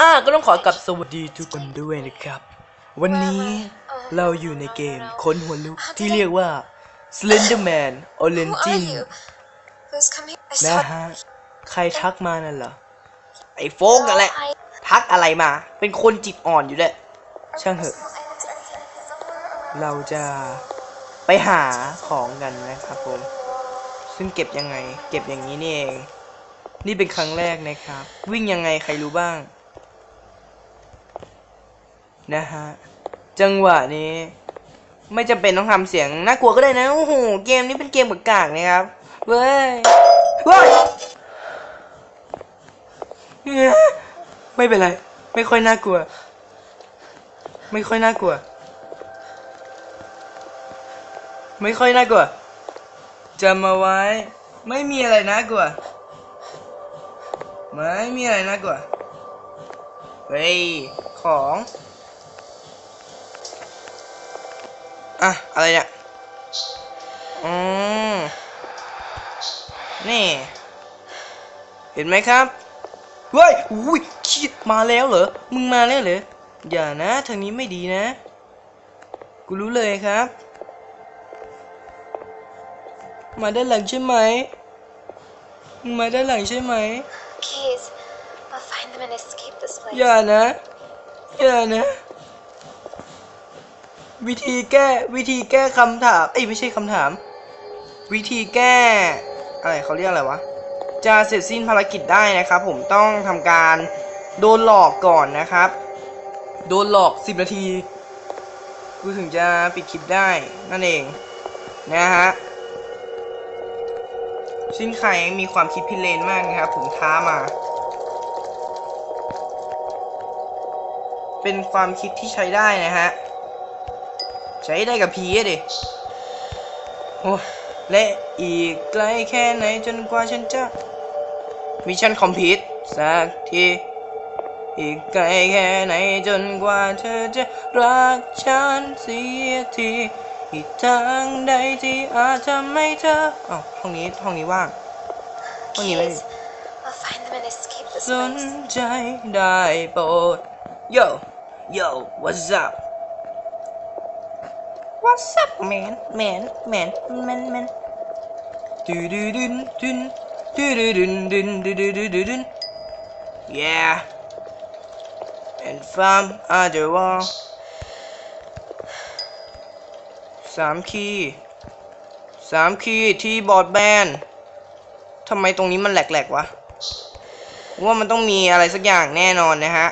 อ่าก็ต้องขอกลับสวัสดีทุกคนด้วยนะครับ วันนี้เราอยู่ในเกมค้นหัวลุกที่เรียกว่า Slenderman Who are Origin you? Who's coming? I นะ saw ฮะ ใครทักมานั่นเหรอ ไอ้โฟกนั่นแหละ ทักอะไรมา เป็นคนจิตอ่อนอยู่เลยช่างเถอะ เราจะไปหาของกันนะครับผม ซึ่งเก็บยังไง เก็บอย่างนี้นี่เอง นี่เป็นครั้งแรกนะครับ วิ่งยังไงใครรู้บ้าง นะฮะ จังหวะนี้ ไม่จำเป็นต้องทำเสียงน่ากลัวก็ได้นะโอ้โหเกมนี้เป็นเกมกากๆนะครับเว้ยเว้ยไม่เป็นไร ไม่ค่อยน่ากลัว ไม่ค่อยน่ากลัว ไม่ค่อยน่ากลัวจำมาไว้ ไม่มีอะไรน่ากลัวไม่มีอะไรน่ากลัวเฮ้ยของ อะ อะไรเนี่ย อืม นี่ เห็นไหมครับเฮ้ยอุ้ยคิดมาแล้วเหรอ มึงมาแล้วเหรอ อย่านะ ทางนี้ไม่ดีนะ กูรู้เลยครับ มาด้านหลังใช่ไหมมึงมาด้านหลังใช่ไหม keys. I'll find them and escape this place. อย่านะ อย่านะ วิธีแก้วิธีแก้คำถามเอ้ยไม่ใช่คำถาม วิธีแก้อะไรเขาเรียกอะไรวะจะเสร็จสิ้นภารกิจได้นะครับ ผมต้องทำการโดนหลอกก่อนนะครับ โดนหลอก 10 นาทีกูถึงจะปิดคลิปได้นั่นเองนะฮะซึ่งใครมีความคิดพิเรนมากนะครับ ผมท้ามา เป็นความคิดที่ใช้ได้นะฮะ ใช้ได้กับพีอะดิโอ้และอีกไกลแค่ไหนจนกว่าฉันจะมิชชั่นคอมพลีทสักทีอีกไกลแค่ไหนจนกว่าเธอจะรักฉันเสียทีอีกทางใดที่อาจทำให้เธออ้าวห้องนี้ห้องนี้ว่างห้องนี้ไม่มี Keys. I'll find them and escape this สน place. ใจได้โปรด yo yo what's up what's up man man man man man ดูดูดุนดุนดูดูดุนดุนดูดูดุน yeah and from other wall สามคีย์สามคีย์ที่บอร์ดแบนทำไมตรงนี้มันแหลกๆวะว่ามันต้องมีอะไรสักอย่างแน่นอนนะฮะ